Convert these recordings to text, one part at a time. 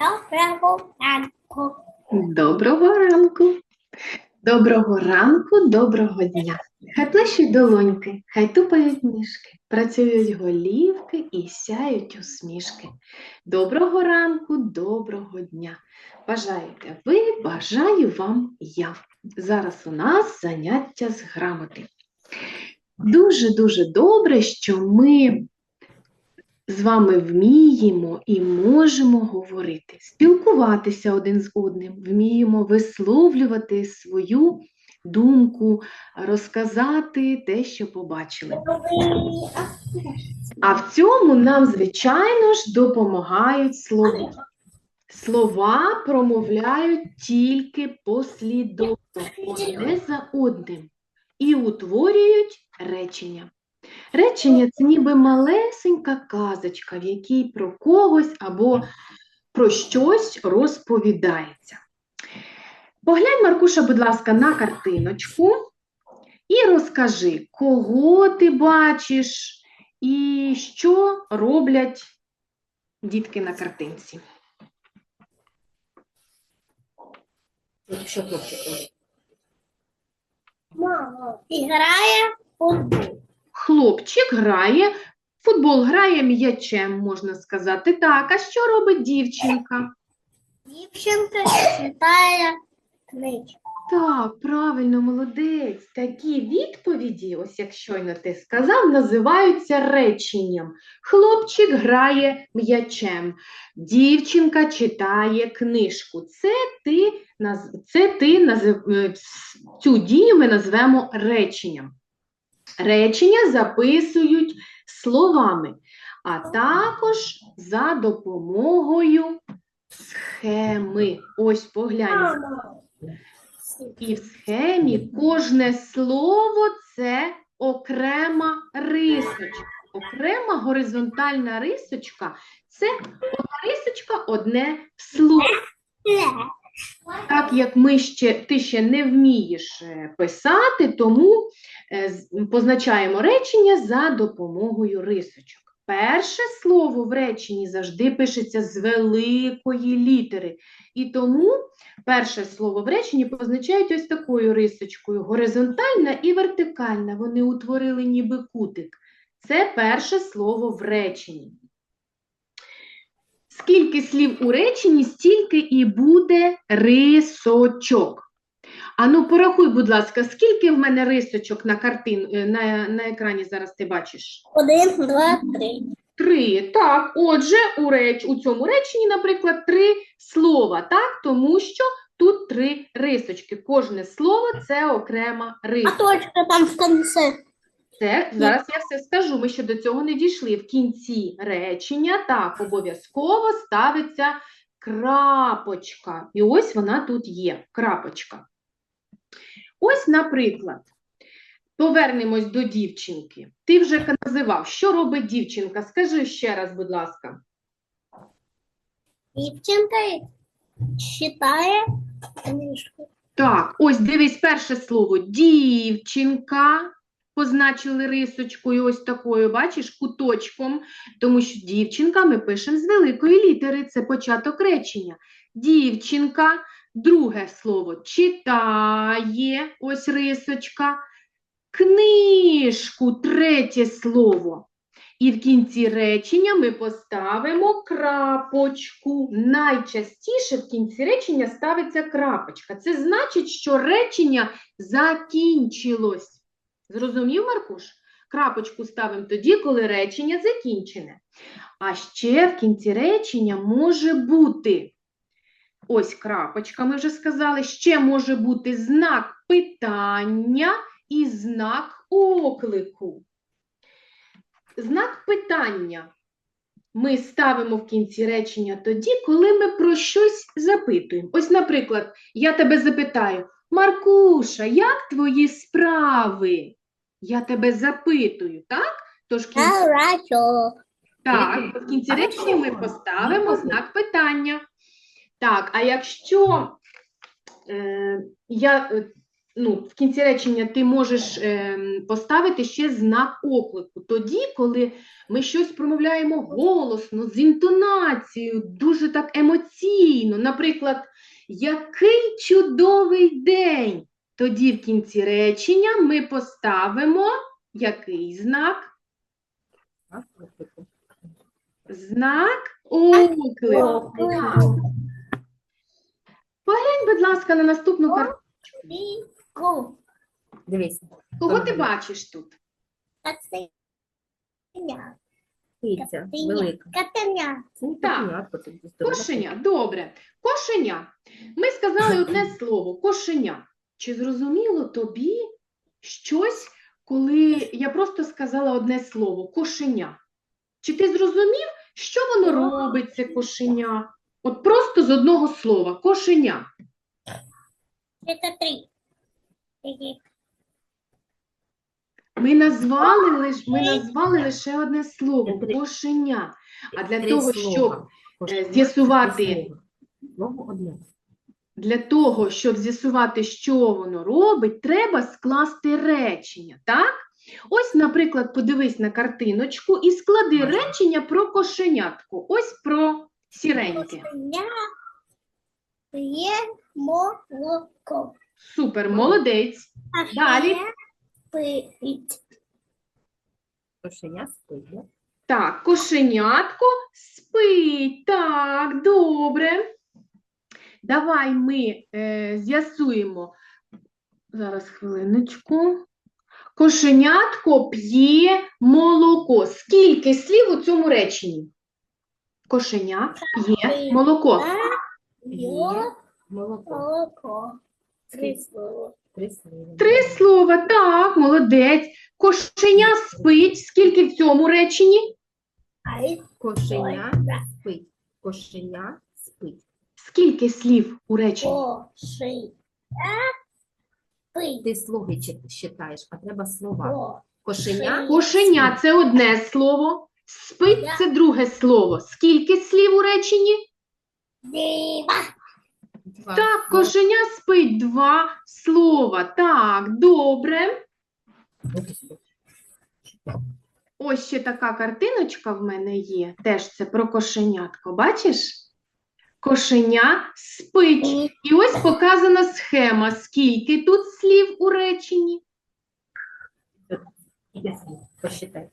Доброго ранку. Доброго ранку. Доброго ранку, доброго дня. Хай плещуть долоньки, хай тупають ніжки, працюють голівки і сяють усмішки. Доброго ранку, доброго дня. Бажаєте ви, бажаю вам я. Зараз у нас заняття з грамоти. Дуже-дуже добре, що ми з вами вміємо і можемо говорити, спілкуватися один з одним, вміємо висловлювати свою думку, розказати те, що побачили. А в цьому нам, звичайно ж, допомагають слова. Слова промовляють тільки послідовно, одне за одним, і утворюють речення. Речення це ніби малесенька казочка, в якій про когось або про щось розповідається. Поглянь, Маркуша, будь ласка, на картиночку і розкажи, кого ти бачиш і що роблять дітки на картинці. Що хлопчик? Мама. Играя в футбол. Хлопчик грає, футбол грає м'ячем, можна сказати. Так, а що робить дівчинка? Дівчинка читає книжку. Так, правильно, молодець. Такі відповіді, ось як щойно ти сказав, називаються реченням. Хлопчик грає м'ячем, дівчинка читає книжку. Це ти, це ти е, цю дію ми назвемо реченням. Речення записують словами, а також за допомогою схеми. Ось поглянь. Мама. І в схемі кожне слово це окрема рисочка. Окрема горизонтальна рисочка це одна рисочка, одне слово. Так як ми ще, ти ще не вмієш е, писати, тому е, позначаємо речення за допомогою рисочок. Перше слово в реченні завжди пишеться з великої літери. І тому перше слово в реченні позначають ось такою рисочкою: горизонтальна і вертикальна. Вони утворили ніби кутик. Це перше слово в реченні. Скільки слів у реченні, стільки і буде рисочок. Ану, порахуй, будь ласка, скільки в мене рисочок на картин, е, на, на екрані зараз ти бачиш? Один, два, три. Три. Так, отже, у, реч... у цьому реченні, наприклад, три слова, так? Тому що тут три рисочки. Кожне слово це окрема А точка там в конце. Це зараз я все скажу. Ми ще до цього не дійшли. В кінці речення так обов'язково ставиться крапочка. І ось вона тут є. Крапочка. Ось, наприклад, повернемось до дівчинки. Ти вже називав, що робить дівчинка? Скажи ще раз, будь ласка. Дівчинка читає книжку. Так, ось дивись перше слово дівчинка. Позначили рисочкою ось такою, бачиш, куточком, тому що дівчинка ми пишемо з великої літери, це початок речення. Дівчинка, друге слово читає, ось рисочка, книжку, третє слово. І в кінці речення ми поставимо крапочку. Найчастіше в кінці речення ставиться крапочка. Це значить, що речення закінчилось. Зрозумів, Маркуш? Крапочку ставимо тоді, коли речення закінчене. А ще в кінці речення може бути. Ось крапочка, ми вже сказали, ще може бути знак питання і знак оклику. Знак питання ми ставимо в кінці речення тоді, коли ми про щось запитуємо. Ось, наприклад, я тебе запитаю: Маркуша, як твої справи? Я тебе запитую, так? Тож кінці, так, в кінці речення ми поставимо знак питання. Так, а якщо е, я, е, ну, в кінці речення ти можеш ем, поставити ще знак оклику. Тоді, коли ми щось промовляємо голосно, з інтонацією, дуже так емоційно. Наприклад, який чудовий день. Тоді в кінці речення ми поставимо який знак? Знак оклику. Поглянь, будь ласка, на наступну картину. Дивись. Кого ти бачиш тут? Катеня. Киця, велика. Катеня. Це Так. це. Кошеня, добре. Кошеня. Ми сказали одне слово кошеня. Чи зрозуміло тобі щось, коли я просто сказала одне слово кошеня? Чи ти зрозумів, що воно робить, це кошеня? От просто з одного слова кошеня. Это три. Ми назвали, лиш, ми назвали лише одне слово кошеня. А для того, щоб з'ясувати-. Слово одне. Для того, щоб з'ясувати, що воно робить, треба скласти речення, так? Ось, наприклад, подивись на картиночку і склади речення про кошенятку. Ось про сіреньке. Кошеня. П'є молоко. Супер, молодець. А Далі. Ще Пить. Кошеня спить. да? Так, кошенятко спить. Так, добре. Давай ми е, з'ясуємо. Зараз хвилиночку. Кошенятко п'є молоко. Скільки слів у цьому реченні? Кошеня п'є молоко. П'є Молоко. молоко. Три слова. Три слова. Три слова, так, молодець. Кошеня спить. Скільки в цьому реченні? Кошеня спить. Кошеня спить. Скільки слів у реченні? Кошеня. Пить. Ти слуги читаєш, а треба слова. Кошеня. Кошеня це одне слово. Спить це друге слово. Скільки слів у реченні? Дива. Два Так, слова. кошеня спить два слова. Так, добре. Ось ще така картиночка в мене є. Теж це про кошенятко. Бачиш? Кошеня спить. І ось показана схема. Скільки тут слів у реченні? Скільки слів? Посчитай.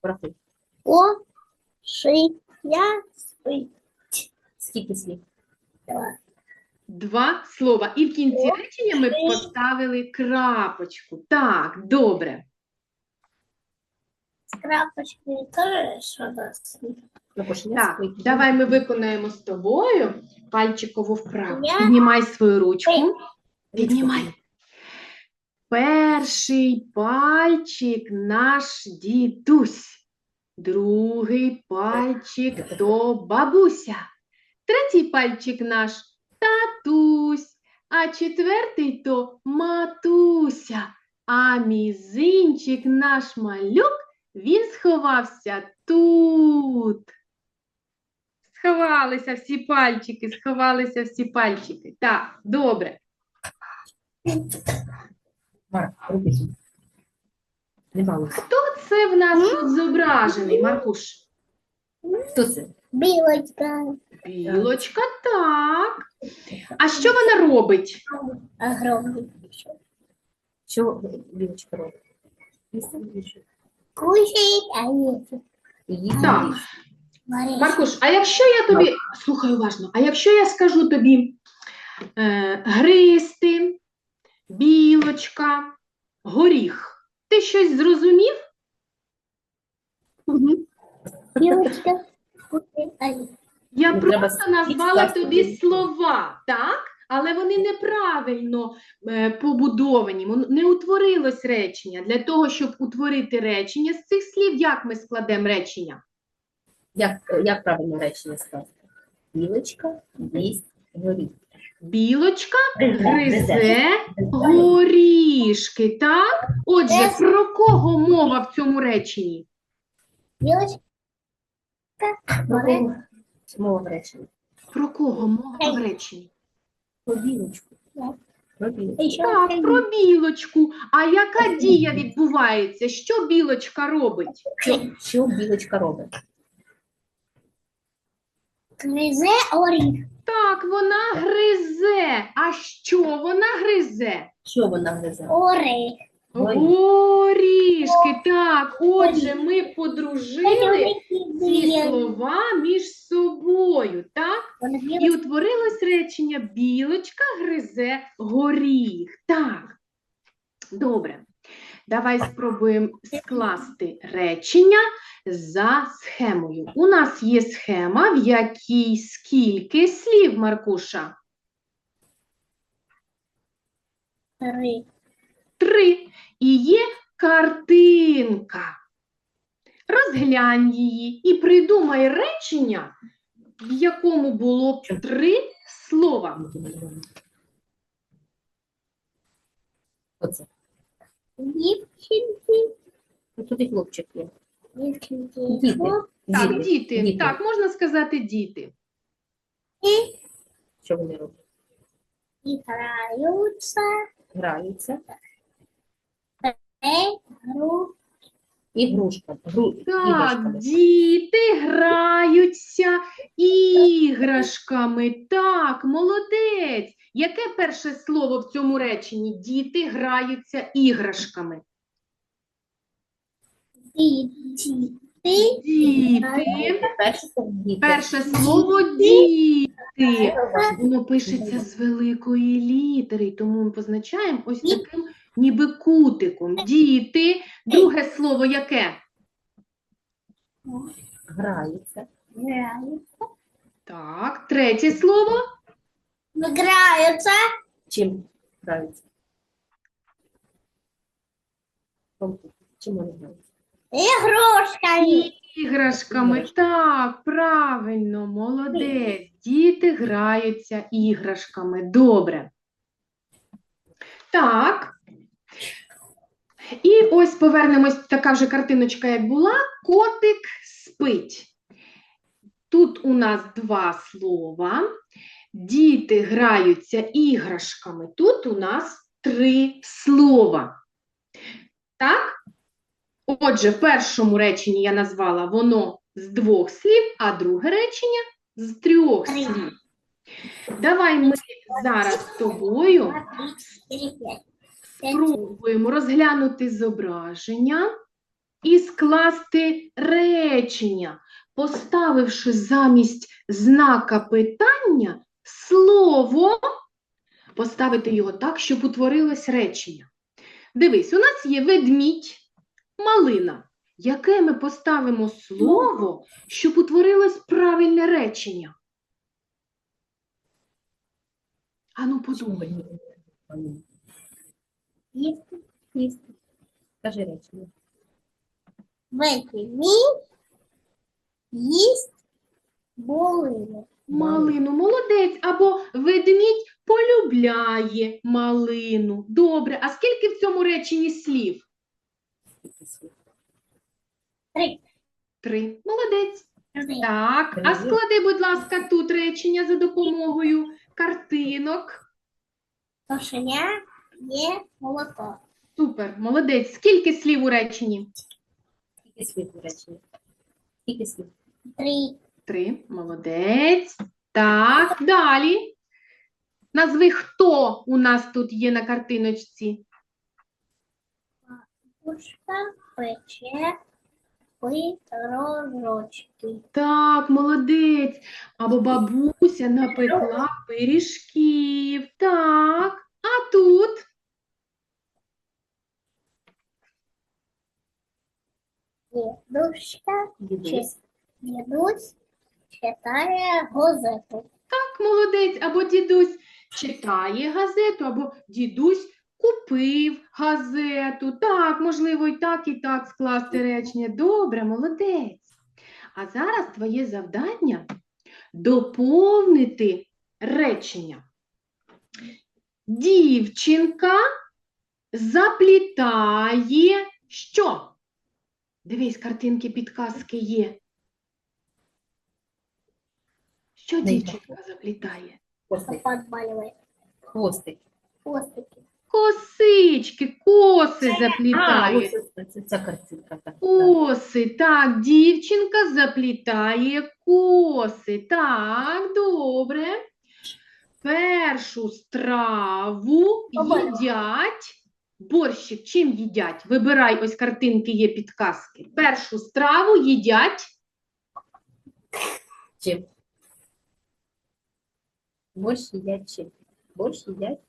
Порахуй. Кошеня спить. Скільки слів? Два. Два слова. І в кінці речення ми поставили крапочку. Так, добре. С крапочкой тоже что-то. Ну, кошеня Так, давай ми виконаємо з тобою пальчикову вправу. Я- Піднімай свою ручку. Ручку Піднімай. Перший пальчик наш дідусь, другий пальчик то бабуся, третій пальчик наш татусь, а четвертий то матуся, а мізинчик наш малюк, він сховався тут. Сховалися всі пальчики, сховалися всі пальчики. Так, добре. Хто це в нас тут зображений, Маркуш? Хто це? Белочка. Білочка, так. А що вона робить? Огромный. Що білочка робить? Їсти а нет. Їсти Так. Маркуш, а якщо я тобі, слухай уважно, а якщо я скажу тобі е, гристи, білочка, горіх, ти щось зрозумів? Белочка. Я треба просто назвала тобі слова, так? Але вони неправильно е, побудовані, не утворилось речення. Для того, щоб утворити речення з цих слів, як ми складемо речення? Як, як правильно речення сказати? Білочка їсть горіх. Білочка Гризе. горішки, так? Отже, Гризе. про кого мова в цьому реченні? Белочка. Мова в реченні. Про кого мова в реченні? Про білочку. Так, про білочку. А яка дія відбувається? Що білочка робить? Що, що білочка робить? грызе орех. Так, вона гризе. А що вона гризе? Що вона гризе? Орех. Горішки. Так, отже, ми подружили ці слова між собою, так? І утворилось речення білочка гризе горіх. Так. Добре. Давай спробуємо скласти речення за схемою. У нас є схема, в якій скільки слів, Маркуша? Три. Три. І є картинка. Розглянь її і придумай речення, в якому було б три слова. Оце. Девчонки. Ну, Тут і хлопчик є. Девчонки. Діти. Так, Діти. діти. Так, можна сказати діти. І Що вони роблять? Играются. Граються. Игру. Ігрушка. Гру... Так, діти граються іграшками. Так, молодець. Яке перше слово в цьому реченні? Діти граються іграшками. Діти. Діти. Перше слово діти. Перше слово діти. Воно пишеться з великої літери, тому ми позначаємо ось таким ніби кутиком. Діти. Друге слово яке? Граються. Играются. Так, третє слово. Играются. Чим граються? Чим вони граються? Игрушками. Іграшками. Так, правильно, молодець. Діти граються іграшками. Добре. Так. І ось повернемось, така вже картиночка, як була. Котик спить. Тут у нас два слова. Діти граються іграшками. Тут у нас три слова. Так? Отже, в першому реченні я назвала воно з двох слів, а друге речення з трьох слів. Давай ми зараз з тобою Спробуємо розглянути зображення і скласти речення, поставивши замість знака питання слово, поставити його так, щоб утворилось речення. Дивись, у нас є ведмідь, малина. Яке ми поставимо слово, щоб утворилось правильне речення? Ану, подумай. Есть. Есть. Скажи речення. Ведмідь їсть булину. Малину, молодець, або ведмідь полюбляє малину. Добре, а скільки в цьому реченні слів? Три. Три. Молодець. Три. Так, а склади, будь ласка, тут речення за допомогою картинок. Кошеня є молоко. Супер, молодець. Скільки слів у реченні? Скільки слів у реченні? Скільки слів? Три. Три. Молодець. Так, далі. Назви, хто у нас тут є на картиночці. Пушка пече пирожочки. Так, молодець. Або бабуся напекла пиріжків. Так. А тут Дідушка, Дідусь. дідусь читає газету. так, молодець, або дідусь читає газету, або дідусь купив газету. Так, можливо, і так, і так скласти речення. Добре, молодець. А зараз твоє завдання доповнити речення. Дівчинка заплітає що? Дивись, картинки підказки є. Що дівчинка заплітає? Хвостик. Косички, коси А, заплітає. ось ось ось ця картинка. Так, так. Коси, так, дівчинка заплітає коси. Так, добре Першу страву Обидва. їдять. Борщик чим їдять? Вибирай, ось картинки є підказки. Першу страву їдять. Чим? Борщ їдять чим? Борщ їдять?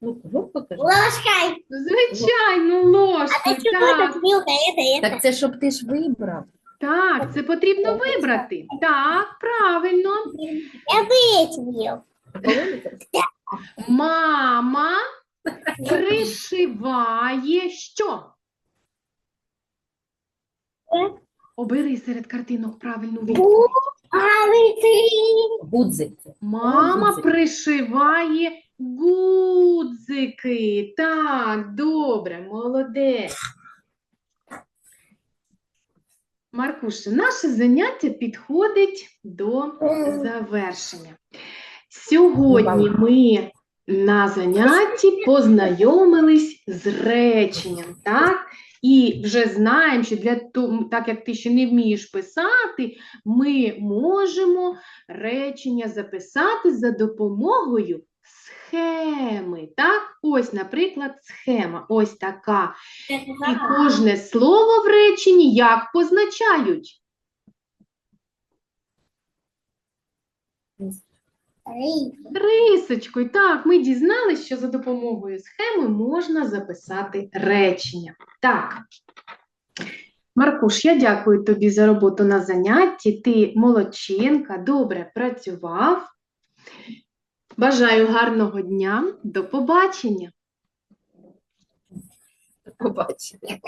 Ну, кого покажи? Ложкой. Звичайно, А ложкою. ты чего Так, это, Милка, это, это? Так це щоб ти ж вибрав. так, це потрібно вибрати. Так, правильно. Я бы этим ел. Половниця? Мама пришиває що? Е? Обери серед картинок правильну відповідь. Бу- А вы ты. Гудзик. це. Мама Гудзики. пришиває гудзики. Так, добре, молодець. Маркуша, наше заняття підходить до завершення. Сьогодні ми на занятті познайомились з реченням, так? І вже знаємо, що для того, так як ти ще не вмієш писати, ми можемо речення записати за допомогою схеми. Так? Ось, наприклад, схема. Ось така. І кожне слово в реченні як позначають? Рисочкою. Так, ми дізналися, що за допомогою схеми можна записати речення. Так. Маркуш, я дякую тобі за роботу на занятті. Ти молодчинка, добре працював. Бажаю гарного дня, до побачення. До побачення.